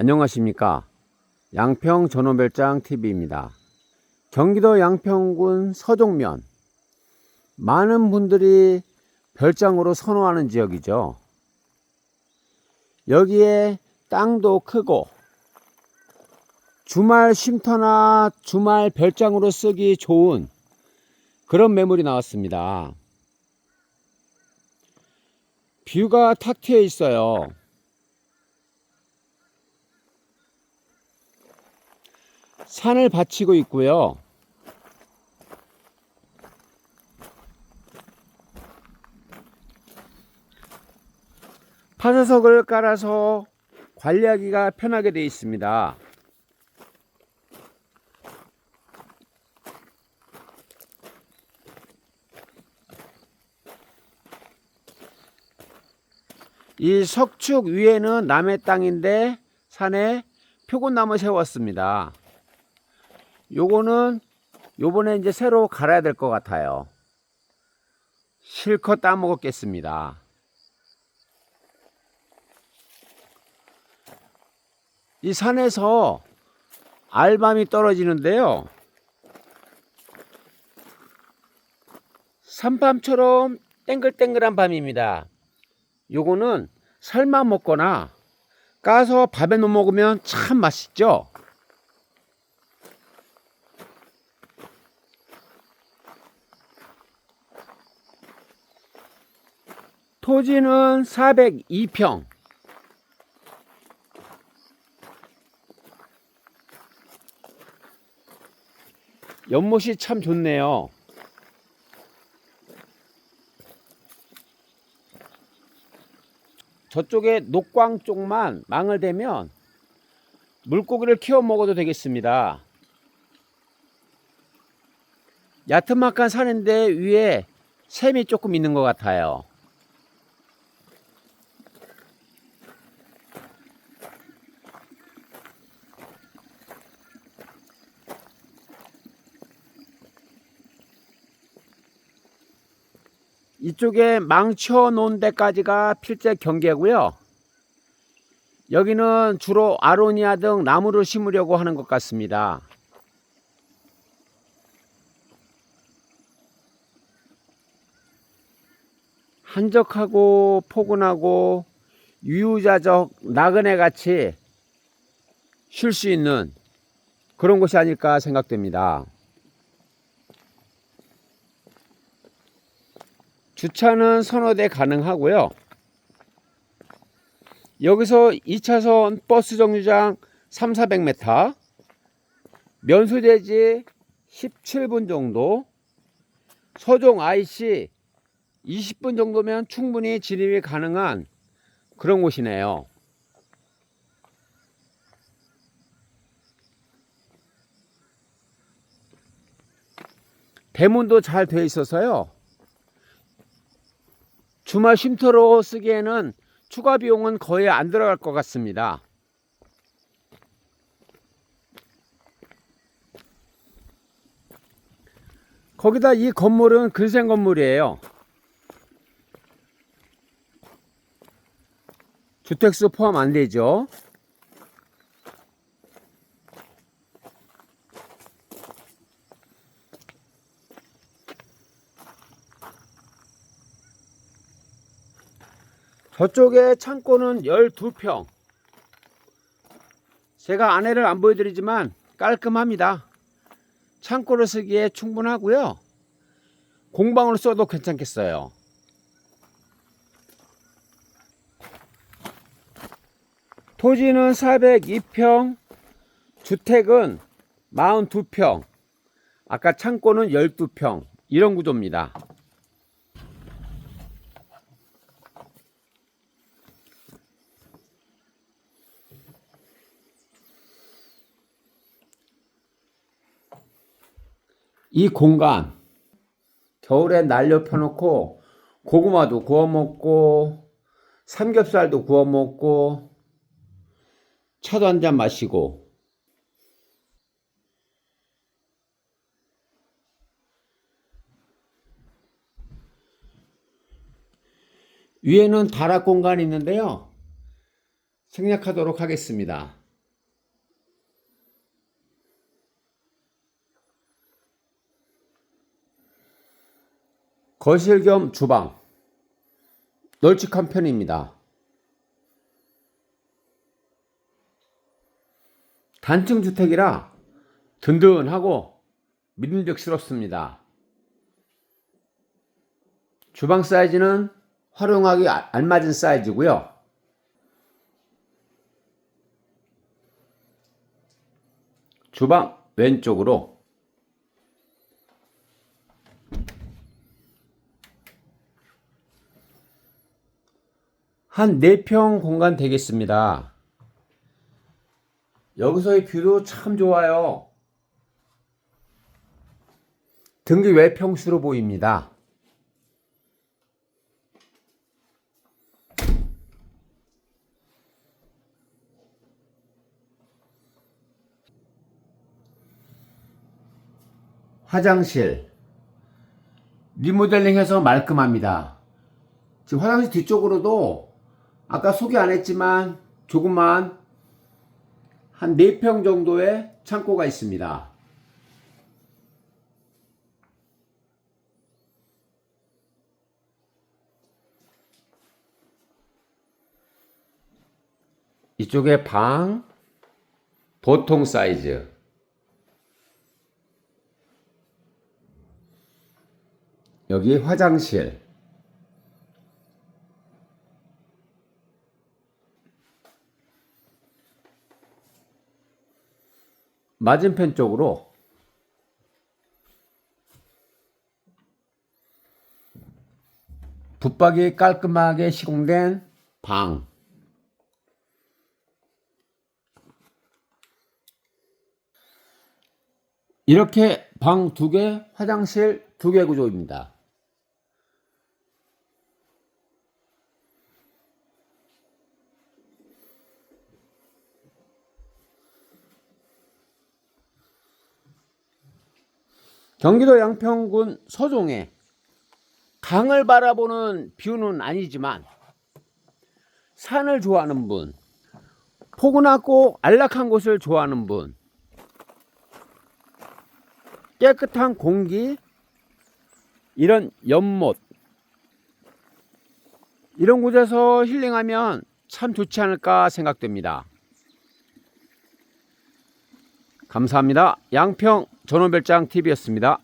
안녕하십니까. 양평 전원별장 TV입니다. 경기도 양평군 서종면. 많은 분들이 별장으로 선호하는 지역이죠. 여기에 땅도 크고 주말 쉼터나 주말 별장으로 쓰기 좋은 그런 매물이 나왔습니다. 뷰가 탁 트여 있어요. 산을 받치고 있고요. 파사석을 깔아서 관리하기가 편하게 되어 있습니다. 이 석축 위에는 남의 땅인데 산에 표고나무 세웠습니다. 요거는 요번에 이제 새로 갈아야 될 것 같아요. 실컷 따먹었겠습니다. 이 산에서 알밤이 떨어지는데요. 산밤처럼 땡글땡글한 밤입니다. 요거는 삶아 먹거나 까서 밥에 넣어 먹으면 참 맛있죠. 토지는 402평. 연못이 참 좋네요. 저쪽에 녹광 쪽만 망을 대면 물고기를 키워 먹어도 되겠습니다. 야트막한 산인데 위에 샘이 조금 있는 것 같아요. 이쪽에 망쳐 놓은 데까지가 필제 경계고요. 여기는 주로 아로니아 등 나무를 심으려고 하는 것 같습니다. 한적하고 포근하고 유유자적 나그네 같이 쉴 수 있는 그런 곳이 아닐까 생각됩니다. 주차는 서너 대 가능하고요. 여기서 2차선 버스 정류장 3, 400m, 면소대지 17분 정도, 서종 IC 20분 정도면 충분히 진입이 가능한 그런 곳이네요. 대문도 잘 되어 있어서요. 주말 쉼터로 쓰기에는 추가 비용은 거의 안 들어갈 것 같습니다. 거기다 이 건물은 근생 건물이에요. 주택수 포함 안 되죠. 저쪽에 창고는 12평. 제가 안에를 안 보여드리지만 깔끔합니다. 창고를 쓰기에 충분하고요. 공방으로 써도 괜찮겠어요. 토지는 402평, 주택은 42평, 아까 창고는 12평, 이런 구조입니다. 이 공간 겨울에 날려 펴놓고 고구마도 구워 먹고 삼겹살도 구워 먹고 차도 한 잔 마시고 위에는 다락 공간이 있는데요. 생략하도록 하겠습니다. 거실 겸 주방. 널찍한 편입니다. 단층 주택이라 든든하고 믿음직스럽습니다. 주방 사이즈는 활용하기 아- 알맞은 사이즈고요. 주방 왼쪽으로 한 4평 공간 되겠습니다. 여기서의 뷰도 참 좋아요. 등기 외평수로 보입니다. 화장실 리모델링해서 말끔합니다. 지금 화장실 뒤쪽으로도 아까 소개 안 했지만 조그만 한 4평 정도의 창고가 있습니다. 이쪽에 방 보통 사이즈 여기 화장실 맞은편 쪽으로 붙박이 깔끔하게 시공된 방 이렇게 방 두 개, 화장실 두 개 구조입니다. 경기도 양평군 서종에 강을 바라보는 뷰는 아니지만 산을 좋아하는 분, 포근하고 안락한 곳을 좋아하는 분, 깨끗한 공기, 이런 연못, 이런 곳에서 힐링하면 참 좋지 않을까 생각됩니다. 감사합니다. 양평 전원별장 TV였습니다.